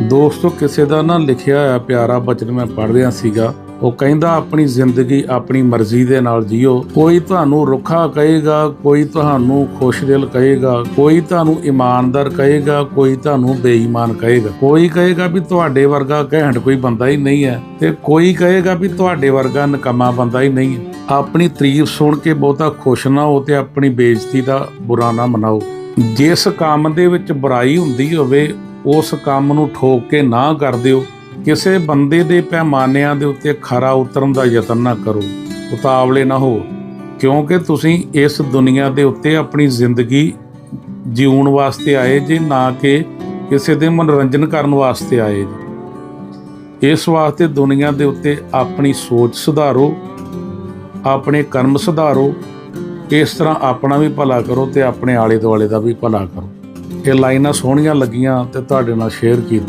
ਦੋਸਤੋ, ਕਿਸੇ ਦਾ ਨਾ ਲਿਖਿਆ ਹੋਇਆ ਪਿਆਰਾ ਬਚਨ ਮੈਂ ਪੜ੍ਹ ਰਿਹਾ ਸੀਗਾ। ਉਹ ਕਹਿੰਦਾ, ਆਪਣੀ ਜ਼ਿੰਦਗੀ ਆਪਣੀ ਮਰਜ਼ੀ ਦੇ ਨਾਲ ਜੀਓ। ਕੋਈ ਤੁਹਾਨੂੰ ਰੁੱਖਾ ਕਹੇਗਾ, ਕੋਈ ਤੁਹਾਨੂੰ ਖੁਸ਼ਦਿਲ ਕਹੇਗਾ, ਕੋਈ ਤੁਹਾਨੂੰ ਇਮਾਨਦਾਰ ਕਹੇਗਾ, ਕੋਈ ਤੁਹਾਨੂੰ ਬੇਈਮਾਨ ਕਹੇਗਾ। ਕੋਈ ਕਹੇਗਾ ਵੀ ਤੁਹਾਡੇ ਵਰਗਾ ਘੈਂਟ ਕੋਈ ਬੰਦਾ ਹੀ ਨਹੀਂ ਹੈ ਤੇ ਕੋਈ ਕਹੇਗਾ ਵੀ ਤੁਹਾਡੇ ਵਰਗਾ ਨਕਮਾ ਬੰਦਾ ਹੀ ਨਹੀਂ ਹੈ। ਆਪਣੀ ਤਾਰੀਫ ਸੁਣ ਕੇ ਬਹੁਤਾ ਖੁਸ਼ ਨਾ ਹੋ ਤੇ ਆਪਣੀ ਬੇਇੱਜ਼ਤੀ ਦਾ ਬੁਰਾ ਨਾ ਮਨਾਓ। ਜਿਸ ਕੰਮ ਦੇ ਵਿੱਚ ਬੁਰਾਈ ਹੁੰਦੀ ਹੋਵੇ ਉਸ ਕੰਮ ਨੂੰ ਠੋਕ ਕੇ ਨਾ ਕਰ ਦਿਓ। ਕਿਸੇ ਬੰਦੇ ਦੇ ਪੈਮਾਨਿਆਂ ਦੇ ਉੱਤੇ ਖਰਾ ਉਤਰਨ ਦਾ ਯਤਨ ਨਾ ਕਰੋ। ਉਤਾਵਲੇ ਨਾ ਹੋ। ਕਿਉਂਕਿ ਤੁਸੀਂ ਇਸ ਦੁਨੀਆ ਦੇ ਉੱਤੇ ਆਪਣੀ ਜ਼ਿੰਦਗੀ ਜਿਉਣ ਵਾਸਤੇ ਆਏ ਜੇ, ਨਾ ਕਿ ਕਿਸੇ ਦੇ ਮਨੋਰੰਜਨ ਕਰਨ ਵਾਸਤੇ ਆਏ ਜੀ। ਇਸ ਵਾਸਤੇ ਦੁਨੀਆ ਦੇ ਉੱਤੇ ਆਪਣੀ ਸੋਚ ਸੁਧਾਰੋ, ਆਪਣੇ ਕਰਮ ਸੁਧਾਰੋ। ਇਸ ਤਰ੍ਹਾਂ ਆਪਣਾ ਵੀ ਭਲਾ ਕਰੋ ਤੇ ਆਪਣੇ ਆਲੇ ਦੁਆਲੇ ਦਾ ਵੀ ਭਲਾ ਕਰੋ। ਇਹ ਲਾਈਨਾਂ ਸੋਹਣੀਆਂ ਲੱਗੀਆਂ ਤੇ ਤੁਹਾਡੇ ਨਾਲ ਸ਼ੇਅਰ ਕੀਤੀ